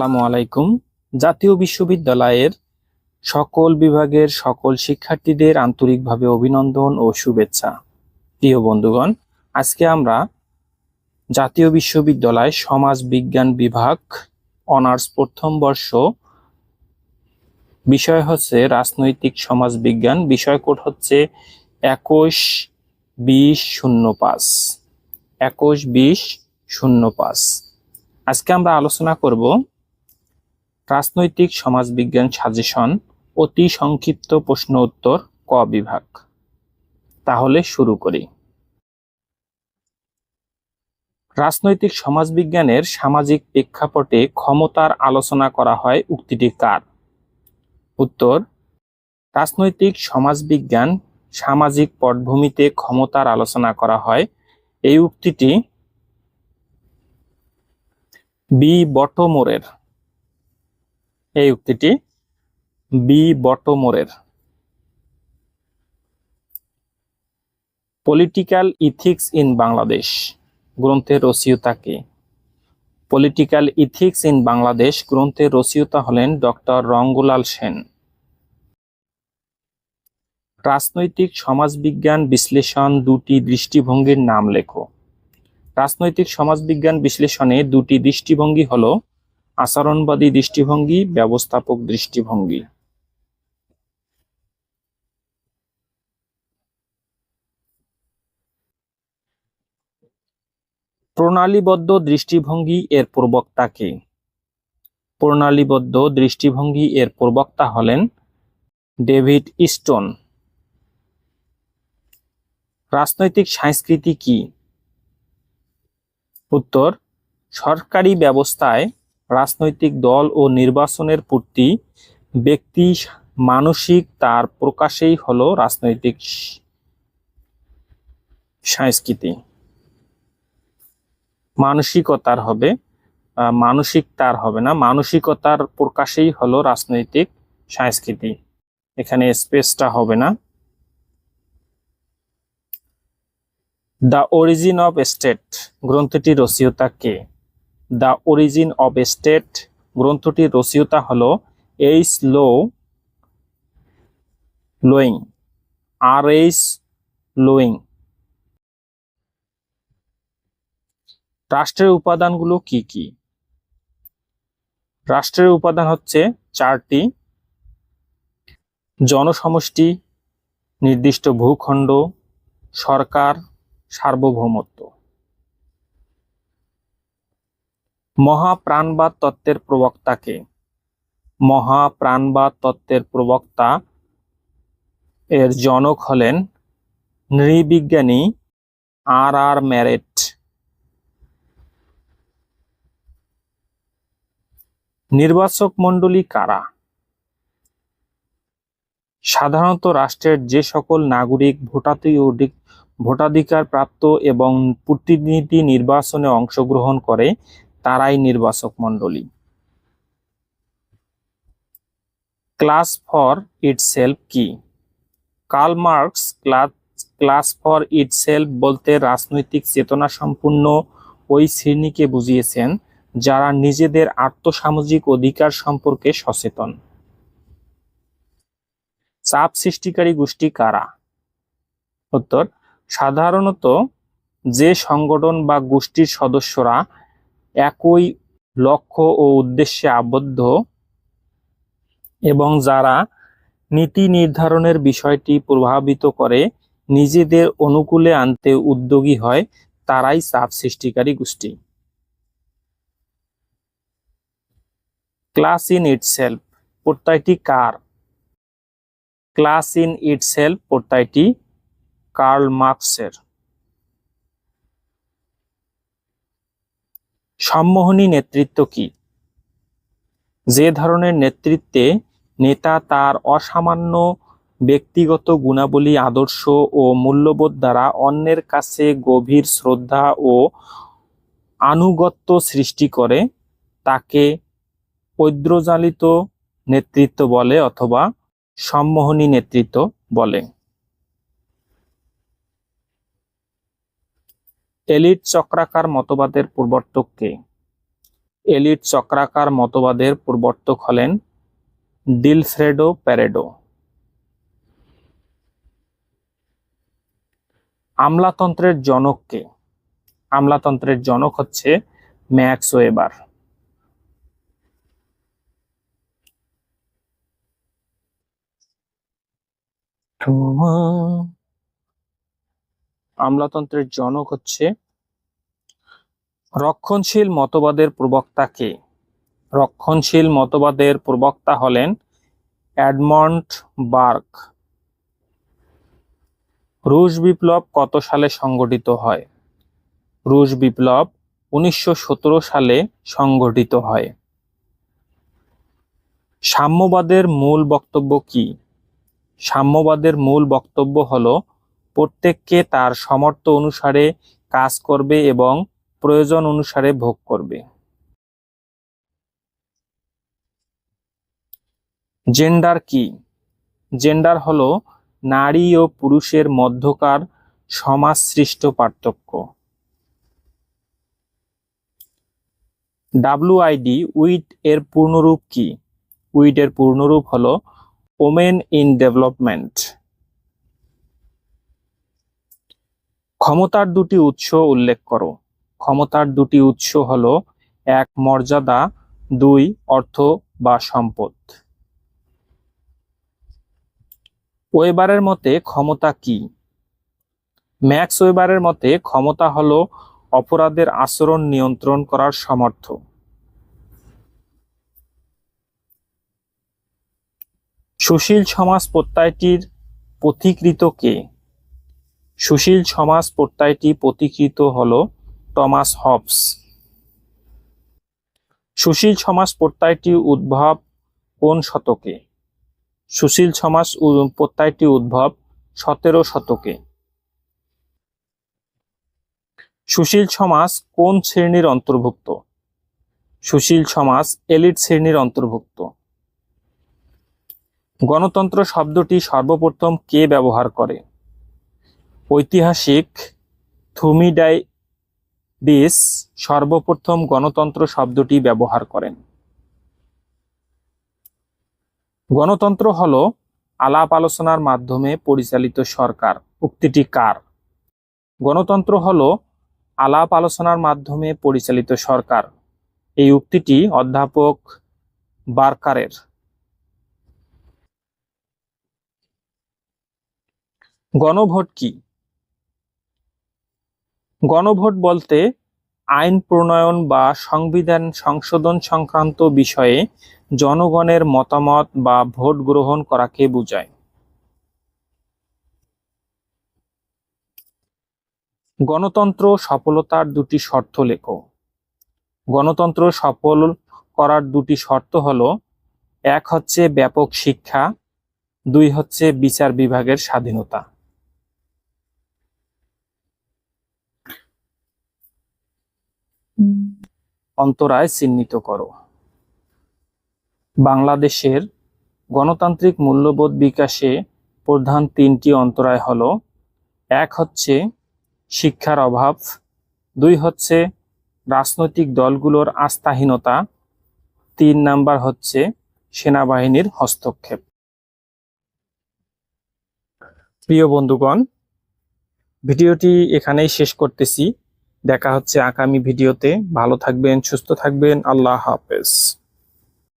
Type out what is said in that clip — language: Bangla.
আসসালামু আলাইকুম। জাতীয় বিশ্ববিদ্যালয়ের সকল বিভাগের সকল শিক্ষার্থীদের আন্তরিকভাবে অভিনন্দন ও শুভেচ্ছা। প্রিয় বন্ধুগণ, আজকে আমরা জাতীয় বিশ্ববিদ্যালয় সমাজ বিজ্ঞান বিভাগ অনার্স প্রথম বর্ষ বিষয় হচ্ছে রাজনৈতিক সমাজ বিজ্ঞান। বিষয় কোড হচ্ছে একুশ বিশ শূন্য পাঁচ। একুশ বিশ শূন্য পাঁচ। আজকে আমরা আলোচনা করব রাজনৈতিক সমাজবিজ্ঞান সাজেশন অতি সংক্ষিপ্ত প্রশ্ন উত্তর ক বিভাগ। তাহলে শুরু করি। রাজনৈতিক সমাজবিজ্ঞানের সামাজিক প্রেক্ষাপটে ক্ষমতার আলোচনা করা হয় উক্তিটি কার? উত্তর, রাজনৈতিক সমাজবিজ্ঞান সামাজিক পটভূমিতে ক্ষমতার আলোচনা করা হয়। এই উক্তিটি বি বটমোরের। এই উক্তিটি বি বটমোরের। পলিটিক্যাল ইথিক্স ইন বাংলাদেশ গ্রন্থের রচয়িতাকে পলিটিক্যাল ইথিক্স ইন বাংলাদেশ গ্রন্থের রচয়িতা হলেন ডক্টর রঙ্গলাল সেন। রাজনৈতিক সমাজবিজ্ঞান বিশ্লেষণ দুটি দৃষ্টিভঙ্গির নাম লেখো। রাজনৈতিক সমাজবিজ্ঞান বিশ্লেষণে দুটি দৃষ্টিভঙ্গি হল আচরণবাদী দৃষ্টিভঙ্গি, ব্যবস্থাপক দৃষ্টিভঙ্গি। প্রণালীবদ্ধ দৃষ্টিভঙ্গি এর প্রবক্তা কে? প্রণালীবদ্ধ দৃষ্টিভঙ্গি এর প্রবক্তা হলেন ডেভিড ইস্টন। রাজনৈতিক সংস্কৃতি কি? উত্তর, সরকারি ব্যবস্থায় রাজনৈতিক দল ও নির্বাচনের প্রতি, ব্যক্তি, মানসিক, তার প্রকাশেই হলো রাজনৈতিক সংস্কৃতি। মানসিকতার হবে মানসিক তার হবে না, মানসিকতার প্রকাশেই হলো রাজনৈতিক সংস্কৃতি। এখানে স্পেসটা হবে না। দ্য অরিজিন অফ স্টেট, গ্রন্থটির রচয়িতা কে? দ্য অরিজিন অফ স্টেট গ্রন্থটির রচয়িতা হল এইচ লো লোয়িং, আর এইচ লোয়িং। রাষ্ট্রের উপাদানগুলো কি কি? রাষ্ট্রের উপাদান হচ্ছে চারটি। জনসমষ্টি, নির্দিষ্ট ভূখণ্ড, সরকার, সার্বভৌমত্ব। মহাপ্রাণবাদ তত্ত্বের প্রবক্তাকে। মহাপ্রাণবাদ তত্ত্বের প্রবক্তা এর জনক হলেন নৃবিজ্ঞানী আর আর ম্যারেট। নির্বাচক মণ্ডলী কারা? সাধারণত রাষ্ট্রের যে সকল নাগরিক ভোটাধিক ভোটাধিকার প্রাপ্ত এবং প্রতিনিধি নির্বাচনে অংশগ্রহণ করে তারাই নির্বাচক মণ্ডলী। ক্লাস ফর ইটসেলফ কি? Karl Marx class class for itself বলতে রাজনৈতিক চেতনা সম্পূর্ণ ওই শ্রেণীকে বুঝিয়েছেন যারা নিজেদের আর্থসামাজিক অধিকার সম্পর্কে সচেতন। চাপ সৃষ্টিকারী গোষ্ঠী কারা? উত্তর, সাধারণত যে সংগঠন বা গোষ্ঠীর সদস্যরা একই লক্ষ্য ও উদ্দেশ্যে আবদ্ধ এবং যারা নীতি নির্ধারণের বিষয়টি প্রভাবিত করে নিজেদের অনুকূলে আনতে উদ্যোগী হয়, তারাই চাপ সৃষ্টিকারী গোষ্ঠী। ক্লাস ইন ইট ইটসেলফ, প্রত্যয়টি কার? ক্লাস ইন ইট ইটসেলফ, প্রত্যয়টি কার্ল মার্কসের। সম্মোহনী নেতৃত্ব কি? যে ধরনের নেতৃত্বে নেতা তার অসামান্য ব্যক্তিগত গুণাবলী, আদর্শ ও মূল্যবোধ দ্বারা অন্যের কাছে গভীর শ্রদ্ধা ও আনুগত্য সৃষ্টি করে, তাকে ঐদ্রজালিত নেতৃত্ব বলে অথবা সম্মোহনী নেতৃত্ব বলে। এলিট চক্রাকার মতবাদের প্রবর্তক কে? এলিট চক্রাকার মতবাদের প্রবর্তক হলেন ডিলফ্রেডো প্যারেডো। আমলাতন্ত্রের জনককে আমলাতন্ত্রের জনক হচ্ছে ম্যাক্স ওয়েবার। আমলাতন্ত্রের জনক হচ্ছে রক্ষণশীল মতবাদের প্রবক্তা কে? রক্ষণশীল মতবাদের প্রবক্তা হলেন অ্যাডমন্ড বার্ক। রুশ বিপ্লব কত সালে সংগঠিত হয়? রুশ বিপ্লব উনিশশো সতেরো সালে সংগঠিত হয়। সাম্যবাদের মূল বক্তব্য কি? সাম্যবাদের মূল বক্তব্য হল, প্রত্যেককে তার সমর্থ অনুসারে কাজ করবে এবং প্রয়োজন অনুসারে ভোগ করবে। জেন্ডার কি? জেন্ডার হলো নারী ও পুরুষের মধ্যকার সমাজ সৃষ্ট পার্থক্য ডাব্লুআইডি উইড এর পূর্ণরূপ কি? উইড এর পূর্ণরূপ হলো ওমেন ইন ডেভেলপমেন্ট ক্ষমতার দুটি উৎস উল্লেখ করো। ক্ষমতার দুটি উৎস হলো এক, মর্যাদা, দুই, অর্থ বা সম্পদ। ওয়েবারের মতে ক্ষমতা কি? ম্যাক্স ওয়েবারের মতে ক্ষমতা হলো অপরাধের আচরণ নিয়ন্ত্রণ করার সামর্থ্য। সুশীল সমাজ প্রত্যয়টির পথিকৃত কে? সুশীল সমাজ প্রত্যয়টি পথিকৃত হল টমাস হবস। সুশীল সমাজ প্রত্যয়টি উদ্ভব কোন শতকে? সুশীল সমাজ প্রত্যয়টি উদ্ভব সতেরো শতকে। সুশীল সমাজ কোন শ্রেণির অন্তর্ভুক্ত? সুশীল সমাজ এলিট শ্রেণির অন্তর্ভুক্ত। গণতন্ত্র শব্দটি সর্বপ্রথম কে ব্যবহার করে? ঐতিহাসিক থুমিডাইডিস সর্বপ্রথম গণতন্ত্র শব্দটি ব্যবহার করেন। গণতন্ত্র হল আলাপ আলোচনার মাধ্যমে পরিচালিত সরকার। উক্তিটি কার? গণতন্ত্র হল আলাপ আলোচনার মাধ্যমে পরিচালিত সরকার। এই উক্তিটি অধ্যাপক বার্কারের। গণভোট কি? গণভোট বলতে আইন প্রণয়ন বা সংবিধান সংশোধন সংক্রান্ত বিষয়ে জনগণের মতামত বা ভোট গ্রহণ করাকে বোঝায়। গণতন্ত্র সফলতার দুটি শর্ত লেখো। গণতন্ত্র সফল করার দুটি শর্ত হলো, এক হচ্ছে ব্যাপক শিক্ষা, দুই হচ্ছে বিচার বিভাগের স্বাধীনতা। অন্তরায় চিহ্নিত করো। বাংলাদেশের গণতান্ত্রিক মূল্যবোধ বিকাশে প্রধান তিনটি অন্তরায় হলো, এক হচ্ছে শিক্ষার অভাব, দুই হচ্ছে রাজনৈতিক দলগুলোর আস্থাহীনতা, তিন নাম্বার হচ্ছে সেনাবাহিনীর হস্তক্ষেপ। প্রিয় বন্ধুগণ, ভিডিওটি এখানেই শেষ করতেছি। দেখা হচ্ছে আগামী ভিডিওতে। ভালো থাকবেন সুস্থ থাকবেন। আল্লাহ হাফেজ।